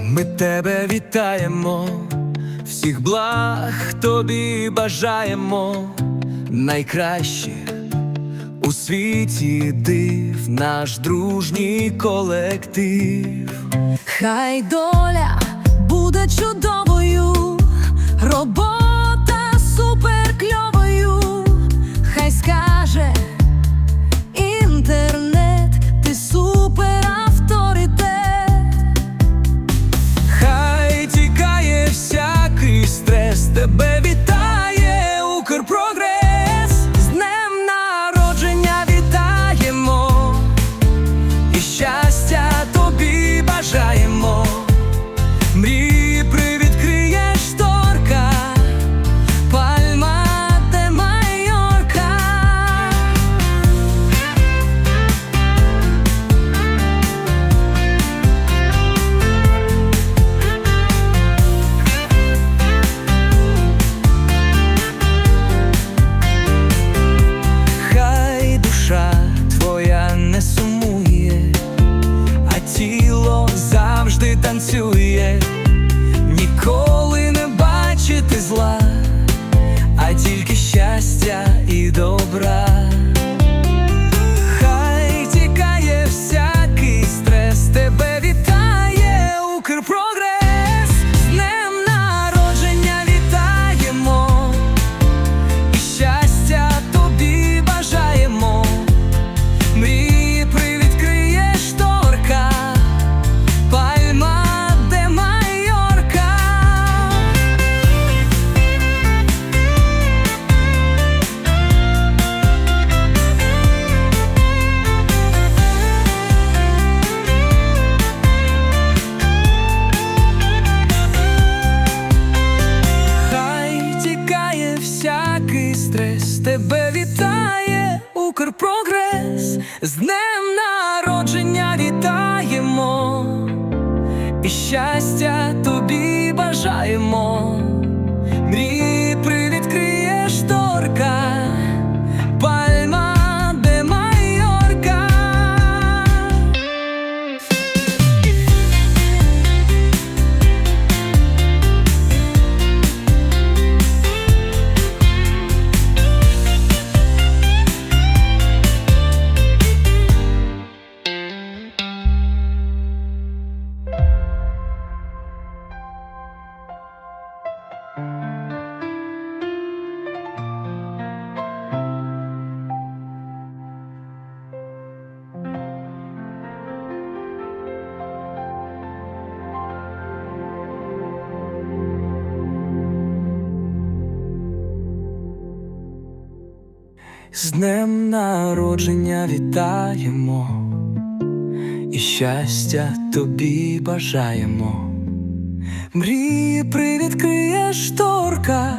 Ми тебе вітаємо, всіх благ тобі бажаємо, найкращих у світі див, наш дружній колектив. Хай доля буде чудовою, робота тебе вітає завжди Тебе вітає Укрпрогрес, з днем народження вітаємо, і щастя тобі бажаємо, З днем народження вітаємо, і щастя тобі бажаємо. Мрії привідкриє шторка,